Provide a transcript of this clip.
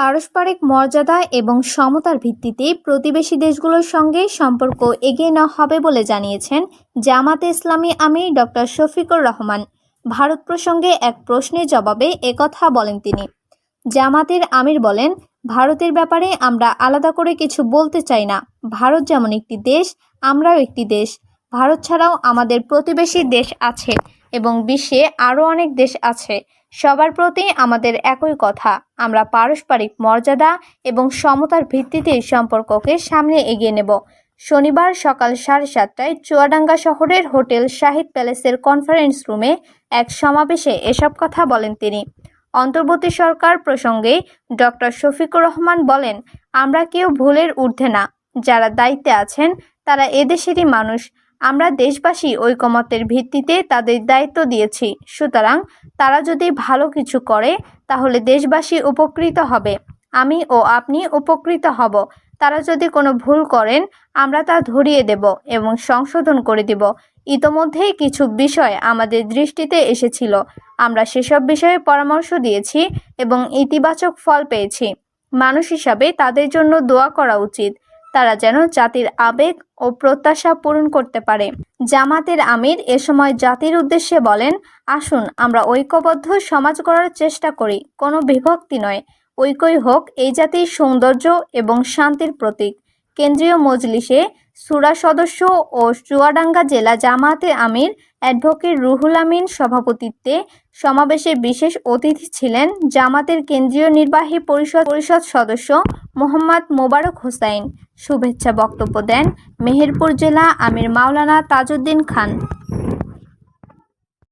পারস্পরিক মর্যাদা এবং সমতার ভিত্তিতে প্রতিবেশী দেশগুলোর সঙ্গে সম্পর্ক এগিয়ে নেওয়া হবে বলে জানিয়েছেন জামাতে ইসলামী আমির ডক্টর শফিকুর রহমান। ভারত প্রসঙ্গে এক প্রশ্নের জবাবে একথা বলেন তিনি। জামাতের আমির বলেন, ভারতের ব্যাপারে আমরা আলাদা করে কিছু বলতে চাই না। ভারত যেমন একটি দেশ, আমরাও একটি দেশ। ভারত ছাড়াও আমাদের প্রতিবেশী দেশ আছে। এবং বিশ্বে আরও অনেক দেশ আছে। সবার প্রতি আমাদের একই কথা। আমরা পারস্পরিক মর্যাদা এবং সমতার ভিত্তিতে সম্পর্ককে সামনে এগিয়ে নেব। শনিবার সকাল সাড়ে সাতটায় চুয়াডাঙ্গা শহরের হোটেল শাহিদ প্যালেসের কনফারেন্স রুমে এক সমাবেশে এসব কথা বলেন তিনি। অন্তর্বর্তী সরকার প্রসঙ্গে ডক্টর শফিকুর রহমান বলেন, আমরা কেউ ভুলের ঊর্ধ্বে না। যারা দায়িত্বে আছেন, তারা এদেশেরই মানুষ। আমরা দেশবাসী ঐকমত্যের ভিত্তিতে তাদের দায়িত্ব দিয়েছি। সুতরাং তারা যদি ভালো কিছু করে, তাহলে দেশবাসী উপকৃত হবে। আমি ও আপনি উপকৃত হব। তারা যদি কোনো ভুল করেন, আমরা তা ধরিয়ে দেব এবং সংশোধন করে দেব। ইতোমধ্যেই কিছু বিষয় আমাদের দৃষ্টিতে এসেছিল। আমরা সেসব বিষয়ে পরামর্শ দিয়েছি এবং ইতিবাচক ফল পেয়েছি। মানুষ হিসাবে তাদের জন্য দোয়া করা উচিত। তারা যেন জাতির আবেগ ও প্রত্যাশা পূরণ করতে পারে। জামাতের আমির এ সময় জাতির উদ্দেশ্যে বলেন, আসুন, আমরা ঐক্যবদ্ধ সমাজ গড়ার চেষ্টা করি। কোনো বিভক্তি নয়। ঐক্যই হোক এই জাতির সৌন্দর্য এবং শান্তির প্রতীক। কেন্দ্রীয় মজলিসে সুরা সদস্য ও চুয়াডাঙ্গা জেলা জামাতে আমির অ্যাডভোকেট রুহুল আমিন সভাপতিত্বে সমাবেশে বিশেষ অতিথি ছিলেন জামাতের কেন্দ্রীয় নির্বাহী পরিষদ পরিষদ সদস্য মোহাম্মদ মোবারক হোসাইন শুভেচ্ছা বক্তব্য দেন মেহেরপুর জেলা আমির মাওলানা তাজউদ্দিন খান।